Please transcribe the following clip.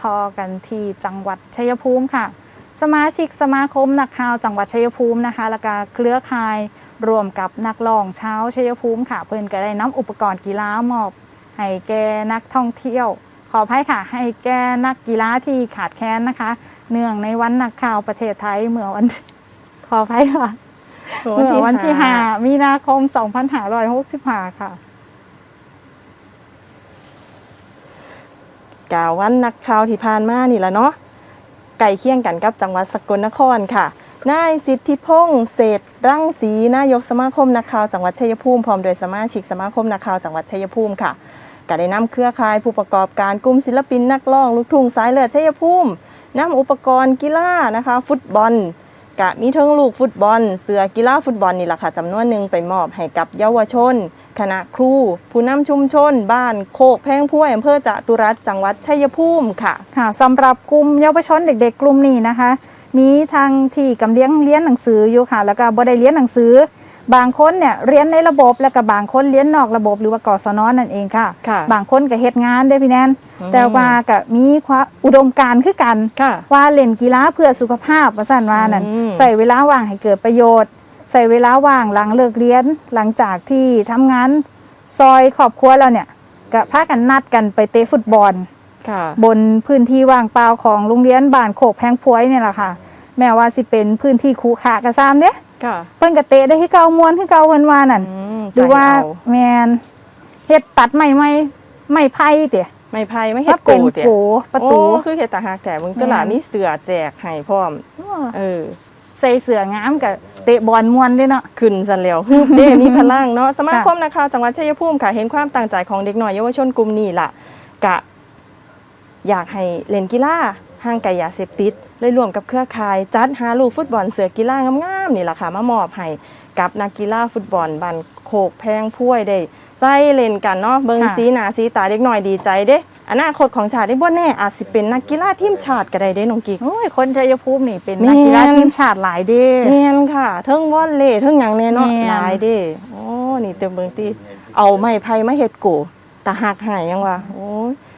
ทอกันที่จังหวัดชัยภูมิค่ะ สมาชิกสมาคมนักข่าวจังหวัดชัยภูมินะคะ แล้วก็เครือข่ายรวมกับนักร้องเช้าวชัยภูมิค่ะ เพื่อนก็ได้นำอุปกรณ์กีฬามอบให้แก่นักท่องเที่ยว ขออภัยค่ะ ให้แก่นักกีฬาที่ขาดแคลนนะคะ เนื่องในวันนักข่าวประเทศไทยเมื่อวันขออภัยค่ะเมื่อวันที่5มีนาคม 2565 ค่ะ กาวันนักข่าวที่ผ่านมานี่แหละเนาะไก่เคียงกันกับจังหวัดสกลนครค่ะนายสิทธิพงษ์เศรษรังสีนายกสมาคมนักข่าวจังหวัดชัยภูมิพร้อมโดยสมาชิกสมาคมนักข่าวจังหวัดชัยภูมิค่ะก็ได้นำเครือข่ายผู้ประกอบการกลุ่มศิลปินนักร้องลูกทุ่งสายเลือดชัยภูมินำอุปกรณ์กีฬานะคะ ฟุตบอล กะมีเทั้งลูกฟุตบอล เสือกีฬาฟุตบอลนี่แหละค่ะจำนวนหนึ่งไปมอบให้กับเยาวชน คณะครู ผู้นำชุมชน บ้านโคกแพงพ้วยอำเภอจตุรัสจังหวัดชัยภูมิค่ะ ค่ะสำหรับกลุ่มเยาวชนเด็ก ๆ กลุ่มนี้นะคะ มีทางที่กำเลี้ยงเรียนหนังสืออยู่ค่ะ แล้วก็บ่ได้เรียนหนังสือ บางคนเนี่ยเรียนในระบบแล้วก็บางคนเรียนนอกระบบหรือว่ากศนนั่นเองค่ะ ค่ะบางคนก็เฮ็ดงานได้พี่แนนอืม แต่ว่าก็มีความอุดมการณ์คือกัน ค่ะ ว่าเล่นกีฬาเพื่อสุขภาพว่าสั่นว่านั่นอืม ใส่เวลาว่างให้เกิดประโยชน์ ใส่เวลาว่างหลังเลิกเรียนหลังจากที่ทำงานซอยครอบครัวเราเนี่ยก็พากันนัดกันไปเตะฟุตบอล ค่ะ บนพื้นที่ว่างเปล่าของโรงเรียนบ้านโคกแพงพวยเนี่ยแหละค่ะ แม้ว่าสิเป็นพื้นที่คูขากระซามเนี่ย ค่ะเพิ่นก็เตะได้ที่เก่ามวนที่เก่าเพิ่นว่านั่นอืมหรือว่าใจเอแมนเฮ็ดตัดไม้ไม้ไม้ไผ่เตะไม่ไพ่ไม่เฮ็ถ้าดเป็โกนเตี่ยโผประตูโอ้คือเฮ็ดตาหักแต่มึงก็หลาแม่นมีเสือแจกให้พร้อมเออใส่เสื้องามกับเตะบอลมวนด้วยเนาะขึ้นซันแล้วเด้มีพลังเนาะสมาคมนักข่าวจังหวัดชัยภูมิค่ะเห็นความตั้งใจของเด็กหน่อยเยาวชนกลุ่มนี้ล่ะกะ อยากให้เล่นกีฬาห่างไกลยาเสพติด เลยรวมกับเครือข่าย จัดหาลูกฟุตบอลเสือกีฬางามๆนี่แหละค่ะมามอบให้กับนักกีฬาฟุตบอลบันโคกแพงพ้วยได้ใส่เล่นกันเนาะเบิ่งสีหน้าสีตาเด็กหน่อยดีใจเด้อนาคตของชาติได้บ่แน่อาจสิเป็นนักกีฬาทีมชาติก็ได้เด้น้องกิ๊ก โอ้ยคนชัยภูมินี่เป็นแม่นนักกีฬาทีมชาติหลายเด้ แม่นค่ะเทิงวอลเล่เทิงหยังแน่เนาะแม่น หลายเด้โอ้นี่เต็มเบิ่งติเอาไม้ไผ่มาเฮ็ดกูตาหักหายยังวะโอ้ย